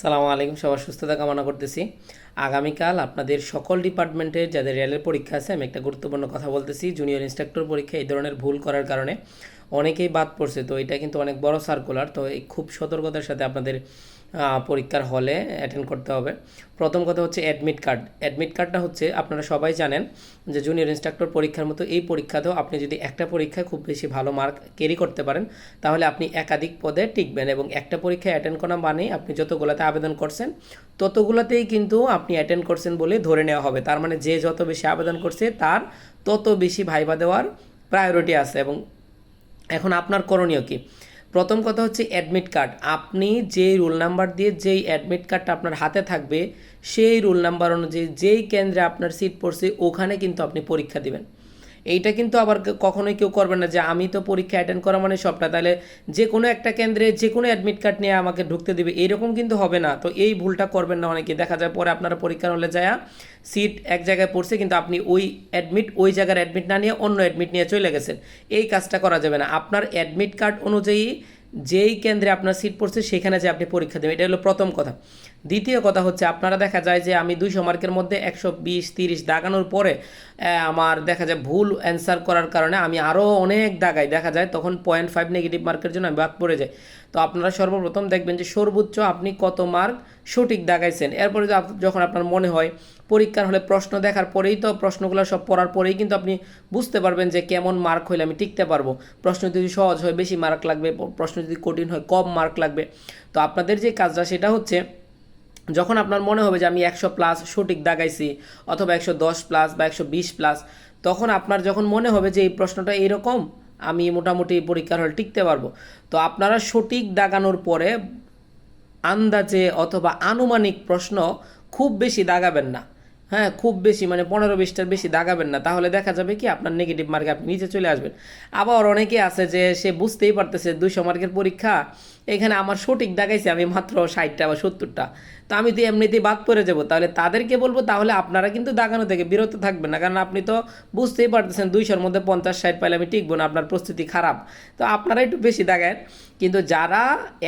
সালামু আলাইকুম, সবার সুস্থতা কামনা করতেছি। আগামীকাল আপনাদের সকল ডিপার্টমেন্টের যাদের রেলের পরীক্ষা আছে, আমি একটা গুরুত্বপূর্ণ কথা বলতেছি। জুনিয়র ইন্সট্রাক্টর পরীক্ষা এই ধরনের ভুল করার কারণে। অনেকেই বাদ পড়ছে, তো এটা কিন্তু অনেক বড় সার্কুলার তো এই খুব সতর্কতার সাথে আপনাদের পরীক্ষার হলে অ্যাটেন্ড করতে হবে। প্রথম কথা হচ্ছে অ্যাডমিট কার্ড অ্যাডমিট কার্ডটা হচ্ছে, আপনারা সবাই জানেন যে জুনিয়র ইন্সট্রাক্টর পরীক্ষার মতো এই পরীক্ষাতেও আপনি যদি একটা পরীক্ষায় খুব বেশি ভালো মার্ক ক্যারি করতে পারেন, তাহলে আপনি একাধিক পদে টিকবেন এবং একটা পরীক্ষায় অ্যাটেন্ড করা মানেই আপনি যতগুলোতে আবেদন করছেন, ততগুলোতেই কিন্তু আপনি অ্যাটেন্ড করছেন বলে ধরে নেওয়া হবে। তার মানে যে যত বেশি আবেদন করছে, তার তত বেশি ভাইবা দেওয়ার প্রায়োরিটি আছে এবং এখন আপনার করণীয় কি? প্রথম কথা হচ্ছে অ্যাডমিট কার্ড আপনি যেই রোল নাম্বার দিয়ে যেই অ্যাডমিট কার্ডটা আপনার হাতে থাকবে, সেই রোল নাম্বার অনুযায়ী যেই কেন্দ্রে আপনার সিট পড়ছে, ওখানে কিন্তু আপনি পরীক্ষা দিবেন। এইটা কিন্তু আবার কখনোই কেউ করবে না যে আমি তো পরীক্ষা অ্যাটেন্ড করা মানে সবটা। তাহলে যে কোনো একটা কেন্দ্রে যে কোনো অ্যাডমিট কার্ড নিয়ে আমাকে ঢুকতে দিবে, এরকম কিন্তু হবে না। তো এই ভুলটা করবেন না অনেকে। দেখা যায় পরে আপনারা পরীক্ষার হলে যায় সিট এক জায়গায় পড়ছে, কিন্তু আপনি ওই অ্যাডমিট ওই জায়গার অ্যাডমিট না নিয়ে অন্য অ্যাডমিট নিয়ে চলে গেছেন। এই কাজটা করা যাবে না। আপনার অ্যাডমিট কার্ড অনুযায়ী যেই কেন্দ্রে আপনার সিট পড়ছে, সেখানে যে আপনি পরীক্ষা দেবেন। এটা হলো প্রথম কথা। দ্বিতীয় কথা হচ্ছে, আপনারা দেখা যায় যে আমি দুইশো মার্কের মধ্যে একশো বিশ তিরিশ দাগানোর পরে আমার দেখা যায় ভুল অ্যান্সার করার কারণে আমি আরও অনেক দাগাই। দেখা যায় তখন পয়েন্ট ফাইভ নেগেটিভ মার্কের জন্য আমি বাদ পড়ে যাই। তো আপনারা সর্বপ্রথম দেখবেন যে সর্বোচ্চ আপনি কত মার্ক সঠিক দাগাইছেন। এরপরে যখন আপনার মনে হয় পরীক্ষার হলে প্রশ্ন দেখার পরেই তো প্রশ্নগুলো সব পড়ার পরেই কিন্তু আপনি বুঝতে পারবেন যে কেমন মার্ক হইলে আমি টিকতে পারব। প্রশ্ন যদি সহজ হয় বেশি মার্ক লাগবে, প্রশ্ন যদি কঠিন হয় কম মার্ক লাগবে। তো আপনাদের যে কাজটা সেটা হচ্ছে যখন আপনার মনে হবে যে আমি একশো প্লাস সঠিক দাগাইছি অথবা একশো দশ প্লাস বা একশো বিশ প্লাস তখন আপনার যখন মনে হবে যে এই প্রশ্নটা এইরকম আমি মোটামুটি পরীক্ষার হলে টিকতে পারব। তো আপনারা সঠিক দাগানোর পরে আন্দাজে অথবা আনুমানিক প্রশ্ন খুব বেশি দাগাবেন না। হ্যাঁ খুব বেশি মানে পনেরো বিশটার বেশি দাগাবেন না। তাহলে দেখা যাবে কি আপনার নেগেটিভ মার্কে আপনি নিচে চলে আসবেন। আবার অনেকে আছে যে সে বুঝতেই পারতেছে দুইশো মার্কের পরীক্ষা এখানে আমার সঠিক দাগাইছে আমি মাত্র ষাটটা বা সত্তরটা। তো আমি তো এমনিতেই বাদ পড়ে যাব, তাহলে তাদেরকে বলব, তাহলে আপনারা কিন্তু দাগানো থেকে বিরত থাকবেন না। কারণ আপনি তো বুঝতেই পারতেছেন, দুইশোর মধ্যে পঞ্চাশ, ষাট পাইলে আমি টিকবো না, আপনার প্রস্তুতি খারাপ। তো আপনারা একটু বেশি দাগান কিন্তু যারা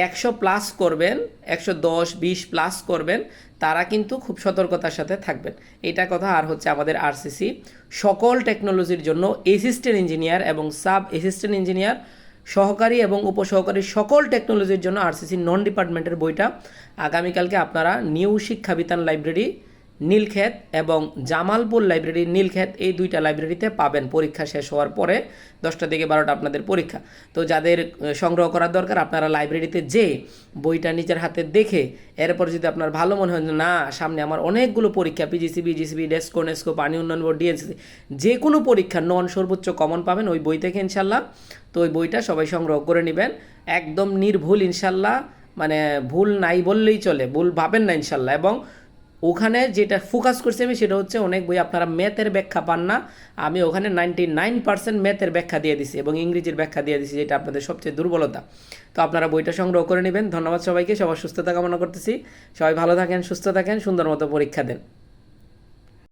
একশো প্লাস করবেন, একশো দশ, বিশ প্লাস করবেন, তারা কিন্তু খুব সতর্কতার সাথে থাকবেন। এটা কথা আর হচ্ছে আমাদের আরসিসি সকল টেকনোলজির জন্য অ্যাসিস্ট্যান্ট ইঞ্জিনিয়ার এবং সাব অ্যাসিস্ট্যান্ট ইঞ্জিনিয়ার সহকারী এবং উপসহকারী সকল টেকনোলজির জন্য আরসিসি নন ডিপার্টমেন্টের বইটা আগামীকালকে আপনারা নিউ শিক্ষাবিতান লাইব্রেরি নীলক্ষেত এবং জামালপুর লাইব্রেরি নীলক্ষেত এই দুইটা লাইব্রেরিতে পাবেন। পরীক্ষা শেষ হওয়ার পরে দশটা থেকে বারোটা আপনাদের পরীক্ষা। তো যাদের সংগ্রহ করার দরকার, আপনারা লাইব্রেরিতে যে বইটা নিজের হাতে দেখে, এরপর যদি আপনার ভালো মনে হয় না, সামনে আমার অনেকগুলো পরীক্ষা পিজিসি বিজিসিবি ডেস্কো নেস্কো পানি উন্নয়ন বোর্ড ডিএনসি যে কোনো পরীক্ষা নন সর্বোচ্চ কমন পাবেন ওই বই থেকে ইনশাল্লাহ। তো ওই বইটা সবাই সংগ্রহ করে নেবেন। একদম নির্ভুল ইনশাল্লাহ মানে ভুল নাই বললেই চলে, ভুল ভাবেন না ইনশাল্লাহ। এবং ওখানে যেটা ফোকাস করছি আমি সেটা হচ্ছে অনেক বই, আপনারা ম্যাথের ব্যাখ্যা পান না। আমি ওখানে নাইনটি নাইন পার্সেন্ট ম্যাথের ব্যাখ্যা দিয়ে দিছি এবং ইংরেজির ব্যাখ্যা দিয়ে দিছি, যেটা আপনাদের সবচেয়ে দুর্বলতা। তো আপনারা বইটা সংগ্রহ করে নেবেন। ধন্যবাদ সবাইকে, সবার সুস্থতা কামনা করতেছি। সবাই ভালো থাকেন, সুস্থ থাকেন, সুন্দর মতো পরীক্ষা দেন।